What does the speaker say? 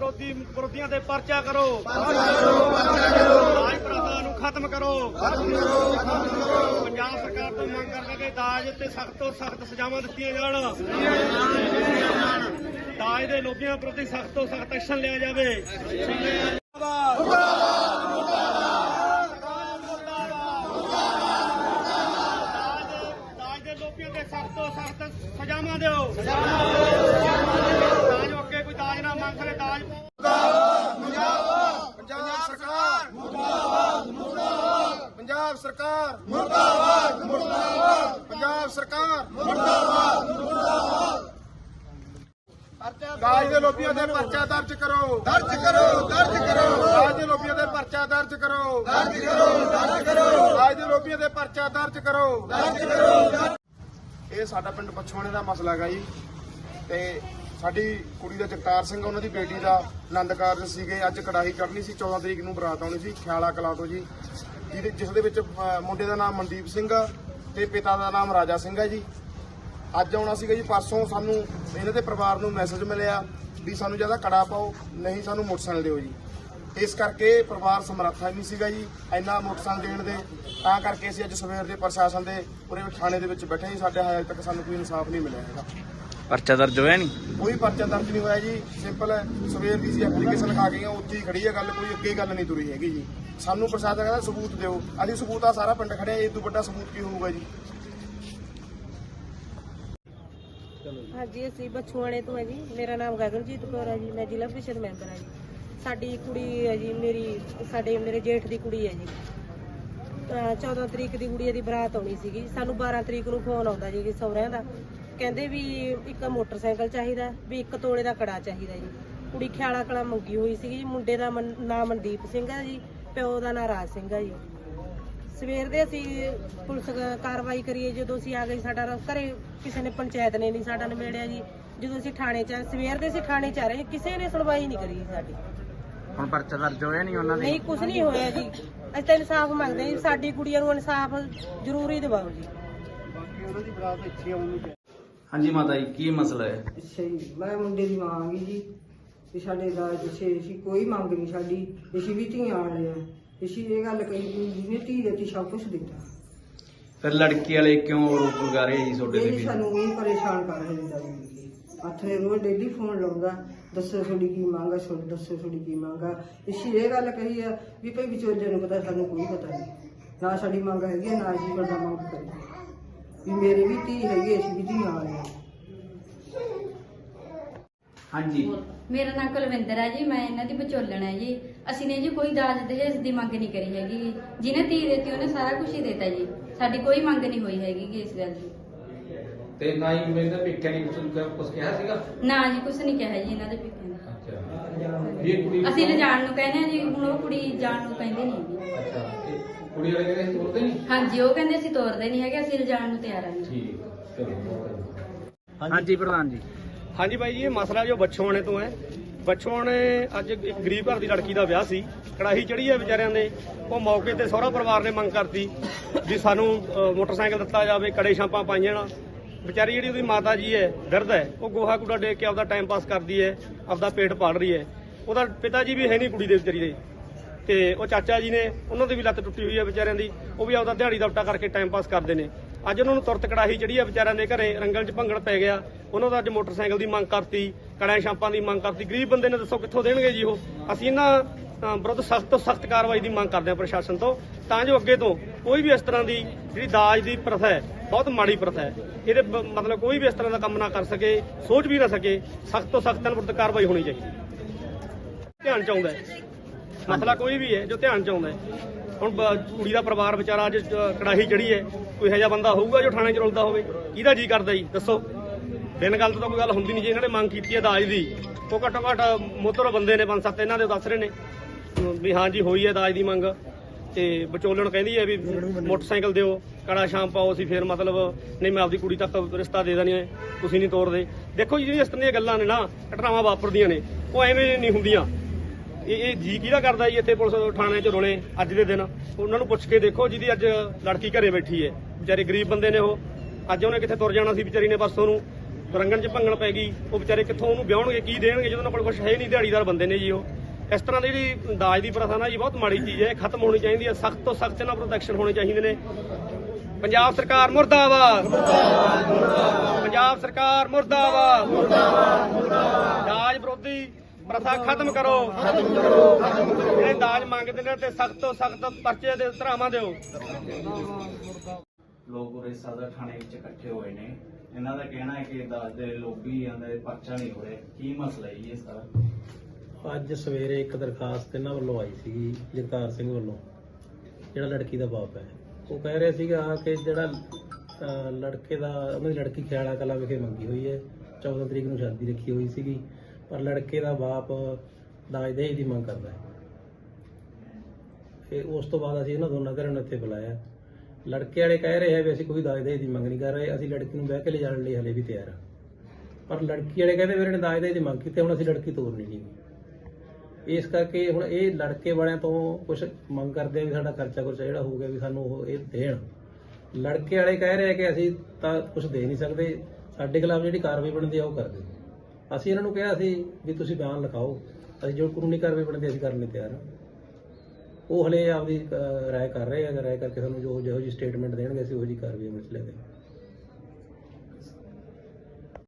ਵਿਰੋਧੀਆਂ ਤੇ ਪਰਚਾ ਕਰੋ। ਦਾਜ ਪ੍ਰਥਾ ਨੂੰ ਖਤਮ ਕਰੋ। ਪੰਜਾਬ ਸਰਕਾਰ ਤੋਂ ਮੰਗ ਕਰਦੇ ਕਿ ਦਾਜ ਤੇ ਸਖਤ ਤੋਂ ਸਖਤ ਸਜ਼ਾਵਾਂ ਦਿੱਤੀਆਂ ਜਾਣ। ਦਾਜ ਦੇ ਲੋਭੀਆਂ ਪ੍ਰਤੀ ਸਖਤ ਤੋਂ ਸਖਤ ਐਕਸ਼ਨ ਲਿਆ ਜਾਵੇ। ਦਾਜ ਦੇ ਲੋਭੀਆਂ ਤੇ ਸਖਤ ਤੋਂ ਸਖਤ ਸਜ਼ਾਵਾਂ ਦਿਓ ਦਾਜ ਅੱਗੇ ਕੋਈ ਦਾਜ ਨਾ ਮੰਗ ਕਰੇ ਦਾਜ ਪੰਜਾਬ ਸਰਕਾਰ ਮੁਰਦਾਬਾਦ ਮੁਰਦਾਬਾਦ ਪੰਜਾਬ ਸਰਕਾਰ। ਮੁਰਦਾਬਾਦ ਮੁਰਦਾਬਾਦ। ਪੰਜਾਬ ਸਰਕਾਰ। ਮੁਰਦਾਬਾਦ ਮੁਰਦਾਬਾਦ। ਦਾਜ ਦੇ ਲੋਭੀਆਂ ਦੇ ਪਰਚਾ ਦਰਜ ਕਰੋ। ਦਰਜ ਕਰੋ ਦਰਜ ਕਰੋ। ਦਾਜ ਦੇ ਲੋਭੀਆਂ ਦੇ ਪਰਚਾ ਦਰਜ ਕਰੋ। ਦਰਜ ਕਰੋ ਦਰਜ ਕਰੋ। ਦਾਜ ਦੇ ਲੋਭੀਆਂ ਦੇ ਪਰਚਾ ਦਰਜ ਕਰੋ। ਦਰਜ ਕਰੋ ਇਹ ਸਾਡਾ ਪਿੰਡ ਪਛਵਾਣੇ ਦਾ ਮਸਲਾ ਹੈਗਾ ਜੀ। ਤੇ ਸਾਡੀ ਕੁੜੀ ਦਾ ਜਗਤਾਰ ਸਿੰਘ ਉਹਨਾਂ ਦੀ ਬੇਟੀ ਦਾ ਆਨੰਦ ਕਾਰਜ ਸੀਗੇ। ਅੱਜ ਕੜਾਹੀ ਚੜ੍ਹਨੀ ਸੀ 14 ਤਰੀਕ ਨੂੰ ਬਰਾਤ ਆਉਣੀ ਸੀ। ਖਿਆਲਾ ਕਲਾਂ ਤੋਂ ਜੀ। ਜਿਹਦੇ ਜਿਸ ਦੇ ਵਿੱਚ ਮੁੰਡੇ ਦਾ ਨਾਮ ਮਨਦੀਪ ਸਿੰਘ ਆ ਤੇ ਪਿਤਾ ਦਾ ਨਾਮ ਰਾਜਾ ਸਿੰਘ ਆ ਜੀ। ਅੱਜ ਆਉਣਾ ਸੀਗਾ ਜੀ, ਪਰਸੋਂ ਸਾਨੂੰ ਇਹਨਾਂ ਦੇ ਪਰਿਵਾਰ ਨੂੰ ਮੈਸੇਜ ਮਿਲਿਆ ਵੀ ਸਾਨੂੰ ਜ਼ਿਆਦਾ ਕੜਾ ਪਾਓ, ਨਹੀਂ ਸਾਨੂੰ ਮੋਟਰਸਾਈਕਲ ਦਿਓ ਜੀ। ਇਸ ਕਰਕੇ ਪਰਿਵਾਰ ਸਮਰੱਥਾ ਨਹੀਂ ਸੀਗਾ ਜੀ, ਇੰਨਾ ਮੋਟਰਸਾਈਕਲ ਦੇਣ ਦੇ। ਤਾਂ ਕਰਕੇ ਅਸੀਂ ਅੱਜ ਸਵੇਰ ਦੇ ਪ੍ਰਸ਼ਾਸਨ ਦੇ ਪੂਰੇ ਥਾਣੇ ਦੇ ਵਿੱਚ ਬੈਠੇ ਜੀ, ਸਾਡੇ ਹਜੇ ਤੱਕ ਸਾਨੂੰ ਕੋਈ ਇਨਸਾਫ ਨਹੀਂ ਮਿਲਿਆ ਹੈਗਾ। ਪਰਚਾ ਦਰਜ ਹੋਇਆ ਨਹੀਂ? ਕੋਈ ਪਰਚਾ ਦਰਜ ਨਹੀਂ ਹੋਇਆ ਜੀ। ਸਿੰਪਲ ਹੈ ਸਵੇਰ ਦੀ ਸੀ ਐਪਲੀਕੇਸ਼ਨ ਲਿਖਾ ਗਏ ਆ ਉੱਥੇ ਹੀ ਖੜੀ ਹੈ ਗੱਲ ਕੋਈ ਅੱਗੇ ਗੱਲ ਨਹੀਂ ਤੁਰੀ ਹੈਗੀ ਜੀ। ਸਾਨੂੰ ਪ੍ਰਸ਼ਾਸਨ ਕਹਿੰਦਾ ਸਬੂਤ ਦਿਓ। ਅਸੀਂ ਸਬੂਤ ਆ ਸਾਰਾ ਪਿੰਡ ਖੜਿਆ ਇਹ ਤੋਂ ਵੱਡਾ ਸਬੂਤ ਕੀ ਹੋਊਗਾ ਜੀ? ਹਾਂਜੀ ਅਸੀਂ ਬਛੂਆਣੇ ਤੋਂ ਹੈ ਜੀ। ਮੇਰਾ ਨਾਮ ਗਗਨਜੀਤ ਕੌਰ ਹੈ ਜੀ। ਮੈਂ ਜ਼ਿਲ੍ਹਾ ਪ੍ਰੀਸ਼ਦ ਮੈਂਬਰ ਹਾਂ ਜੀ। ਸਾਡੀ ਕੁੜੀ ਹੈ ਜੀ ਮੇਰੀ ਸਾਡੇ ਮੇਰੇ ਜੇਠ ਦੀ ਕੁੜੀ ਹੈ ਜੀ। ਅਹ 14 ਤਰੀਕ ਦੀ ਕੁੜੀ ਦੀ ਬਰਾਤ ਆਉਣੀ ਸੀਗੀ। ਸਾਨੂੰ 12 ਤਰੀਕ ਨੂੰ ਫੋਨ ਆਉਂਦਾ ਜੀ ਕਿ ਸਹੁਰਿਆਂ ਦਾ। ਕਹਿੰਦੇ ਵੀ ਇੱਕ ਮੋਟਰਸਾਈਕਲ ਚਾਹੀਦਾ ਵੀ ਇੱਕ ਤੋਲੇ ਦਾ ਕੜਾ ਚਾਹੀਦਾ ਜੀ। ਕੁੜੀ ਖਿਆਲਾ ਕਲਾ ਮੰਗੀ ਹੋਈ ਸੀਗੀ ਜੀ ਮੁੰਡੇ ਦਾ ਮਨ- ਨਾਮ ਮਨਦੀਪ ਸਿੰਘ ਹੈ ਜੀ ਪਿਓ ਦਾ ਨਾਮ ਰਾਜ ਸਿੰਘ ਹੈ ਜੀ। ਸਵੇਰ ਦੇ ਅਸੀਂ ਪੁਲਿਸ ਕ- ਕਾਰਵਾਈ ਕਰੀਏ ਜਦੋਂ ਅਸੀਂ ਆ ਗਏ ਸਾਡਾ ਰ- ਘਰੇ ਕਿਸੇ ਨੇ ਪੰਚਾਇਤ ਨੇ ਨਹੀਂ ਸਾਡਾ ਨਿਬੇੜਿਆ ਜੀ। ਜਦੋਂ ਅਸੀਂ ਥਾਣੇ ਚ ਸਵੇਰ ਦੇ ਅਸੀਂ ਥਾਣੇ ਚ ਆ ਰਹੇ ਕਿਸੇ ਨੇ ਸੁਣਵਾਈ ਨਹੀਂ ਕਰੀ ਸਾਡੀ। ਹੁਣ ਪਰਚਾ ਦਰਜ ਹੋਇਆ ਨਹੀਂ ਉਹਨਾਂ ਦੇ? ਨਹੀਂ ਕੁਝ ਨਹੀਂ ਹੋਇਆ ਜੀ। ਅਸੀਂ ਤਾਂ ਇਨਸਾਫ ਮੰਗਦੇ ਹਾਂ ਜੀ ਸਾਡੀ ਕੁੜੀਆਂ ਨੂੰ ਇਨਸਾਫ ਜ਼ਰੂਰੀ ਦਿਵਾਓ ਜੀ। ਹਾਂਜੀ ਮਾਤਾ ਜੀ ਕੀ ਮਸਲਾ ਹੈ? ਅੱਛਾ ਜੀ ਮੈਂ ਮੁੰਡੇ ਦੀ ਮਾਂ ਆਂਗੀ ਜੀ ਤੇ ਸਾਡੇ ਦਾਜ ਪਿੱਛੇ ਅਸੀਂ ਕੋਈ ਮੰਗ ਨਹੀਂ ਸਾਡੀ। ਅਸੀਂ ਵੀ ਧੀਆਂ ਵਾਲੇ ਆ। ਅਸੀਂ ਇਹ ਗੱਲ ਕਹੀ ਵੀ ਜਿਹਨੇ ਧੀ ਦਿੱਤੀ ਸਭ ਕੁਝ ਦਿੱਤਾ। ਫਿਰ ਲੜਕੀ ਵਾਲੇ ਕਿਉਂ ਰੋਕ ਲਗਾ ਰਹੇ ਜੀ ਤੁਹਾਡੇ ਤੇ ਇਹ ਵੀ? ਸਾਨੂੰ ਇਹ ਪਰੇਸ਼ਾਨ ਕਰ ਰਹੇ ਹੱਥ ਨੇ ਰੋਜ਼ ਡੇਲੀ ਫੋਨ ਲਾਉਂਦਾ ਦੱਸੋ ਤੁਹਾਡੀ ਕੀ ਮੰਗ ਆ ਤੁਹਾਡੀ ਦੱਸੋ ਤੁਹਾਡੀ ਕੀ ਮੰਗ ਆ। ਅਸੀਂ ਇਹ ਗੱਲ ਕਹੀ ਆ ਵੀ ਭਈ ਵਿਚੋਲੇ ਨੂੰ ਪਤਾ ਸਾਨੂੰ ਕੋਈ ਪਤਾ ਨਹੀਂ। ਨਾ ਸਾਡੀ ਮੰਗ ਹੈਗੀ ਆ, ਨਾ ਅਸੀਂ ਵੱਡਾ ਮੰਗ ਕਰੀ ਵੀ ਮੇਰੇ ਵੀ ਧੀ ਹੈਗੀ ਅਸੀਂ ਵੀ ਧੀਆਂ ਵਾਲੇ ਆ ਹਾਂਜੀ। ਮੇਰਾ ਨਾਮ ਕੁਲਵਿੰਦਰ ਹੈ ਜੀ ਮੈਂ ਇਹਨਾਂ ਦੀ ਵਿਚੋਲਣ ਹੈ ਜੀ। ਅਸੀਂ ਨੇ ਜੀ ਕੋਈ ਦਾਜ ਦਹੇਜ ਦੀ ਮੰਗ ਨਹੀਂ ਕਰੀ ਹੈਗੀ। ਜਿਹਨੇ ਧੀ ਦਿੱਤੀ ਉਹਨੇ ਸਾਰਾ ਕੁਝ ਹੀ ਦਿੱਤਾ ਜੀ। ਸਾਡੀ ਕੋਈ ਮੰਗ ਨਹੀਂ ਹੋਈ ਹੈਗੀ ਗੀ ਇਸ ਗੱਲ ਦੀ। ਤੇ ਨਾ ਹੀ ਮੇਰੇ ਦਾ ਪਿੱਛੇ ਨਹੀਂ ਕੁਝ ਕੁਝ ਕਿਹਾ ਸੀਗਾ? ਨਾ ਜੀ ਕੁਝ ਨਹੀਂ ਕਿਹਾ ਜੀ ਇਹਨਾਂ ਦੇ ਪਿੱਛੇ ਨੇ। ਅੱਛਾ। ਇਹ ਕੁੜੀ ਅਸੀਂ ਲਿਜਾਣ ਨੂੰ ਕਹਿੰਦੇ ਹਾਂ ਜੀ ਹੁਣ ਉਹ ਕੁੜੀ ਜਾਣ ਨੂੰ ਕਹਿੰਦੇ ਨਹੀਂ ਅੱਛਾ। ਕੁੜੀ ਵਾਲੇ ਕਹਿੰਦੇ ਤੋਰਦੇ ਨਹੀਂ? ਹਾਂਜੀ ਉਹ ਕਹਿੰਦੇ ਅਸੀਂ ਤੋਰਦੇ ਨਹੀਂ ਹੈਗੇ ਅਸੀਂ ਲਿਜਾਣ ਨੂੰ ਤਿਆਰ ਹਾਂ ਜੀ। ਠੀਕ ਚਲੋ। ਹਾਂਜੀ ਪ੍ਰਧਾਨ ਜੀ। ਹਾਂਜੀ ਬਾਈ ਜੀ ਇਹ ਮਸਲਾ ਜੋ ਬੱਚੋਆਣੇ ਤੋਂ ਹੈ। ਬੱਚੋਆਣੇ ਅੱਜ ਇੱਕ ਗਰੀਬ ਘਰ ਦੀ ਲੜਕੀ ਦਾ ਵਿਆਹ ਸੀ। ਕੜਾਹੀ ਚੜੀ ਹੈ ਵਿਚਾਰਿਆਂ ਦੇ। ਉਹ ਮੌਕੇ ਤੇ ਸਹੁਰਾ ਪਰਿਵਾਰ ਨੇ ਮੰਗ ਕਰਤੀ ਵੀ ਸਾਨੂੰ ਅ, ਮੋਟਰਸਾਈਕਲ ਦਿੱਤਾ ਜਾਵੇ ਕੜੇ ਛਾਪਾਂ ਪਾਈਆਂ ਨਾ। ਵਿਚਾਰੀ ਜਿਹੜੀ ਉਹਦੀ ਮਾਤਾ ਜੀ ਹੈ ਦਰਦ ਹੈ ਉਹ ਗੋਹਾ ਕੂੜਾ ਦੇ ਕੇ ਆਪਦਾ ਟਾਈਮ ਪਾਸ ਕਰਦੀ ਹੈ ਆਪਦਾ ਪੇਟ ਪਾਲ ਰਹੀ ਹੈ। ਉਹਦਾ ਪਿਤਾ ਜੀ ਵੀ ਹੈ ਨਹੀਂ ਕੁੜੀ ਦੇ ਵਿਚਾਰੀ ਦੇ। ਤੇ ਉਹ ਚਾਚਾ ਜੀ ਨੇ ਉਹਨਾਂ ਦੀ ਵੀ ਲੱਤ ਟੁੱਟੀ ਹੋਈ ਹੈ ਵਿਚਾਰਿਆਂ ਦੀ, ਉਹ ਵੀ ਆਪਦਾ ਦਿਹਾੜੀ ਦਪਟਾ ਕਰਕੇ ਟਾਈਮ ਪਾਸ ਕਰਦੇ ਨੇ। ਅੱਜ ਉਹਨਾਂ ਨੂੰ ਤੁਰਤ ਕੜਾਹੀ ਜਿਹੜੀ ਹੈ ਵਿਚਾਰਿਆਂ ਦੇ ਘਰੇ, ਰੰਗਲ 'ਚ ਭੰਗੜ ਪੈ ਗਿਆ। ਉਹਨਾਂ ਦਾ ਅੱਜ ਮੋਟਰਸਾਈਕਲ ਦੀ ਮੰਗ ਕਰਤੀ ਕੜਾਈ ਛਾਪਾਂ ਦੀ ਮੰਗ ਕਰਤੀ। ਗਰੀਬ ਬੰਦੇ ਨੇ ਦੱਸੋ ਕਿੱਥੋਂ ਦੇਣਗੇ ਜੀ ਉਹ? ਅਸੀਂ ਇਹਨਾਂ ਵਿਰੁੱਧ ਸਖਤ ਤੋਂ ਸਖਤ ਕਾਰਵਾਈ ਦੀ ਮੰਗ ਕਰਦੇ ਹਾਂ ਪ੍ਰਸ਼ਾਸਨ ਤੋਂ। ਤਾਂ ਜੋ ਅੱਗੇ ਤੋਂ ਕੋਈ ਵੀ ਇਸ ਤਰ੍ਹਾਂ ਦੀ ਜਿਹੜੀ ਦਾਜ ਦੀ ਪ੍ਰਥਾ ਹੈ, ਬਹੁਤ ਮਾੜੀ ਪ੍ਰਥਾ ਹੈ, ਇਹਦੇ ਮਤਲਬ ਕੋਈ ਵੀ ਇਸ ਤਰ੍ਹਾਂ ਦਾ ਕੰਮ ਨਾ ਕਰ ਸਕੇ, ਸੋਚ ਵੀ ਨਾ ਸਕੇ, ਸਖਤ ਤੋਂ ਸਖਤ ਇਹਨਾਂ ਵਿਰੁੱਧ ਕਾਰਵਾਈ ਹੋਣੀ ਚਾਹੀਦੀ। ਧਿਆਨ ਚਾਹੁੰਦਾ ਹੈ। ਮਸਲਾ ਕੋਈ ਵੀ ਹੈ ਜੋ ਧਿਆਨ ਚ ਆਉਂਦਾ ਹੈ। ਹੁਣ ਬ- ਕੁੜੀ ਦਾ ਪਰਿਵਾਰ ਵਿਚਾਰਾ ਅੱਜ ਅ, ਕੜਾਹੀ ਚੜੀ ਹੈ ਕੋਈ ਇਹੋ ਜਿਹਾ ਬੰਦਾ ਹੋਊਗਾ ਜੋ ਥਾਣੇ ਚ ਰੁਲਦਾ ਹੋਵੇ? ਕਿਹਦਾ ਜੀ ਕਰਦਾ ਜੀ? ਦੱਸੋ। ਬਿਨ ਗੱਲ ਤੋਂ ਤਾਂ ਕੋਈ ਗੱਲ ਹੁੰਦੀ ਨਹੀਂ ਜੀ ਇਹਨਾਂ ਨੇ ਮੰਗ ਕੀਤੀ ਹੈ ਦਾਜ ਦੀ। ਉਹ ਘੱਟੋ ਘੱਟ ਮੋਤਰ ਬੰਦੇ ਨੇ ਪੰਜ ਸੱਤ ਇਹਨਾਂ ਦੇ ਦੱਸ ਰਹੇ ਨੇ। ਅਮ ਵੀ ਹਾਂ ਜੀ ਹੋਈ ਹੈ ਦਾਜ ਦੀ ਮੰਗ। ਤੇ ਵਿਚੋਲਣ ਕਹਿੰਦੀ ਹੈ ਵੀ ਮੋਟਰਸਾਈਕਲ ਦਿਓ ਕੜਾ ਸ਼ਾਮ ਪਾਓ ਅਸੀਂ ਫੇਰ ਮਤਲਬ ਨਹੀਂ ਮੈਂ ਆਪਦੀ ਕੁੜੀ ਤੱਕ ਰਿਸ਼ਤਾ ਦੇ ਦੇਣੀ ਹੈ ਤੁਸੀਂ ਨਹੀਂ ਤੋਰਦੇ। ਦੇਖੋ ਜੀ ਜਿਹੜੀਆਂ ਇਸ ਤਰ੍ਹਾਂ ਦੀਆਂ ਗੱਲਾਂ ਨੇ ਨਾ ਘਟਨਾਵਾਂ ਵਾਪਰਦੀਆਂ ਨੇ ਉਹ ਐਵੇਂ ਨਹੀਂ ਹੁੰਦੀਆਂ। ਇਹ ਇਹ ਜੀ ਕਿਹਦਾ ਕਰਦਾ ਜੀ ਇੱਥੇ ਪੁਲਿਸ ਥਾਣੇ 'ਚ ਰੋਲੇ ਅੱਜ ਦੇ ਦਿਨ? ਉਹਨਾਂ ਨੂੰ ਪੁੱਛ ਕੇ ਦੇਖੋ ਜਿਹਦੀ ਅੱਜ ਲੜਕੀ ਘਰੇ ਬੈਠੀ ਹੈ ਵਿਚਾਰੇ ਗਰੀਬ ਬੰਦੇ ਨੇ ਉਹ। ਅੱਜ ਉਹਨੇ ਕਿੱਥੇ ਤੁਰ ਜਾਣਾ ਸੀ ਵਿਚਾਰੀ ਨੇ ਪਰਸੋਂ ਨੂੰ ਰੰਗਣ 'ਚ ਭੰਗਣ ਪੈ ਗਈ। ਉਹ ਵਿਚਾਰੇ ਕਿੱਥੋਂ ਉਹਨੂੰ ਵਿਆਹਣਗੇ ਕੀ ਦੇਣਗੇ ਜਦੋਂ ਉਹਨਾਂ ਕੋਲ ਕੁਝ ਹੈ ਨਹੀਂ ਦਿਹਾੜੀਦਾਰ ਬੰਦੇ ਨੇ ਜੀ ਉਹ। ਇਸ ਤਰ੍ਹਾਂ ਦੀ ਜਿਹੜੀ ਦਾਜ ਦੀ ਪ੍ਰਥਾ ਨਾ ਜੀ ਬਹੁਤ ਮਾੜੀ ਚੀਜ਼ ਹੈ। ਇਹ ਖਤਮ ਹੋਣੀ ਚਾਹੀਦੀ ਹੈ। ਸਖਤ ਤੋਂ ਸਖਤ ਇਹਨਾਂ ਪ੍ਰੋਟੈਕਸ਼ਨ ਹੋਣੇ ਚਾਹੀਦੇ ਨੇ। ਪੰਜਾਬ ਸਰਕਾਰ ਮੁਰਦਾਬਾਦ। ਪੰਜਾਬ ਸਰਕਾਰ ਮੁਰਦਾਬਾਦ। ਦਾਜ ਵਿਰੋਧੀ ਪ੍ਰਥਾ ਖਤਮ ਕਰੋ। ਜਿਹੜੇ ਦਾਜ ਮੰਗਦੇ ਨੇ ਤੇ ਸਖਤ ਤੋਂ ਸਖਤ ਪਰਚੇ ਦੇ ਧਰਾਵਾਂ ਦਿਓ। ਲੋਕ ਉਰੇ ਸਦਰ ਥਾਣੇ ਵਿੱਚ ਇਕੱਠੇ ਹੋਏ ਨੇ। ਇਹਨਾਂ ਦਾ ਕਹਿਣਾ ਹੈ ਕਿ ਦਾਜ ਦੇ ਲੋਬੀ ਆਂਦੇ ਪਰਚਾ ਨਹੀਂ ਹੋ ਰਿਹਾ। ਕੀ ਮਸਲਾ ਹੈ ਇਹ ਸਾਰਾ ਅੱਜ ਸਵੇਰੇ ਇੱਕ ਦਰਖਾਸਤ ਇਹਨਾਂ ਵੱਲੋਂ ਆਈ ਸੀ ਜਗਤਾਰ ਸਿੰਘ ਵੱਲੋਂ ਜਿਹੜਾ ਲੜਕੀ ਦਾ ਬਾਪ ਹੈ। ਉਹ ਕਹਿ ਰਿਹਾ ਸੀਗਾ ਕਿ ਜਿਹੜਾ ਅਹ, ਲੜਕੇ ਦਾ ਉਹਨਾਂ ਦੀ ਲੜਕੀ ਖਿਆਲਾ ਕਲਾ ਵਿਖੇ ਮੰਗੀ ਹੋਈ ਹੈ। 14 ਤਰੀਕ ਨੂੰ ਸ਼ਾਦੀ ਰੱਖੀ ਹੋਈ ਸੀਗੀ। ਪਰ ਲੜਕੇ ਦਾ ਬਾਪ ਦਾਜ ਦਹੇਜ ਦੀ ਮੰਗ ਕਰਦਾ ਹੈ। ਫਿਰ ਉਸ ਤੋਂ ਬਾਅਦ ਅਸੀਂ ਇਹਨਾਂ ਦੋਨਾਂ ਘਰਾਂ ਨੂੰ ਇੱਥੇ ਬੁਲਾਇਆ। ਲੜਕੇ ਵਾਲੇ ਕਹਿ ਰਹੇ ਆ ਵੀ ਅਸੀਂ ਕੋਈ ਦਾਜ ਦਹੇਜ ਦੀ ਮੰਗ ਨਹੀਂ ਕਰ ਰਹੇ, ਅਸੀਂ ਲੜਕੀ ਨੂੰ ਬਹਿ ਕੇ ਲਿਜਾਣ ਲਈ ਹਲੇ ਵੀ ਤਿਆਰ ਹਾਂ। ਪਰ ਲੜਕੀ ਵਾਲੇ ਕਹਿੰਦੇ ਮੇਰੇ ਨੇ ਦਾਜ ਦਹੇਜ ਦੀ ਮੰਗ ਕੀਤੀ, ਹੁਣ ਅਸੀਂ ਲੜਕੀ ਤੋਰਨੀ ਨਹੀਂ ਇਸ ਕਰਕੇ ਹੁਣ ਇਹ ਲੜਕੇ ਵਾਲਿਆਂ ਤੋਂ ਕੁਝ ਮੰਗ ਕਰਦੇ ਆ ਵੀ ਸਾਡਾ ਖਰਚਾ ਖੁਰਚਾ ਜਿਹੜਾ ਹੋਊਗਾ ਵੀ ਸਾਨੂੰ ਉਹ ਇਹ ਦੇਣ। ਲੜਕੇ ਵਾਲੇ ਕਹਿ ਰਹੇ ਆ ਕਿ ਅਸੀਂ ਤਾਂ ਕੁਝ ਦੇ ਨਹੀਂ ਸਕਦੇ, ਸਾਡੇ ਖਿਲਾਫ ਜਿਹੜੀ ਕਾਰਵਾਈ ਬਣਦੀ ਆ, ਉਹ ਕਰਦੇ ਅਸੀਂ ਇਹਨਾਂ ਨੂੰ ਕਿਹਾ ਸੀ ਵੀ ਤੁਸੀਂ ਬਿਆਨ ਲਿਖਾਓ, ਅਸੀਂ ਜੋ ਕਾਨੂੰਨੀ ਕਾਰਵਾਈ ਬਣਦੀ ਅਸੀਂ ਕਰਨ ਲਈ ਤਿਆਰ ਹਾਂ। ਉਹ ਹਲੇ ਆਪਦੀ ਰਾਏ ਕਰ ਰਹੇ ਆ ਰਾਏ ਕਰਕੇ ਸਾਨੂੰ ਜੋ ਜਿਹੋ ਜੀ ਸਟੇਟਮੈਂਟ ਦੇਣਗੇ, ਅਸੀਂ ਉਹੋ ਜੀ ਕਾਰਵਾਈ ਮਸਲੇ ਲੈ ਦੇ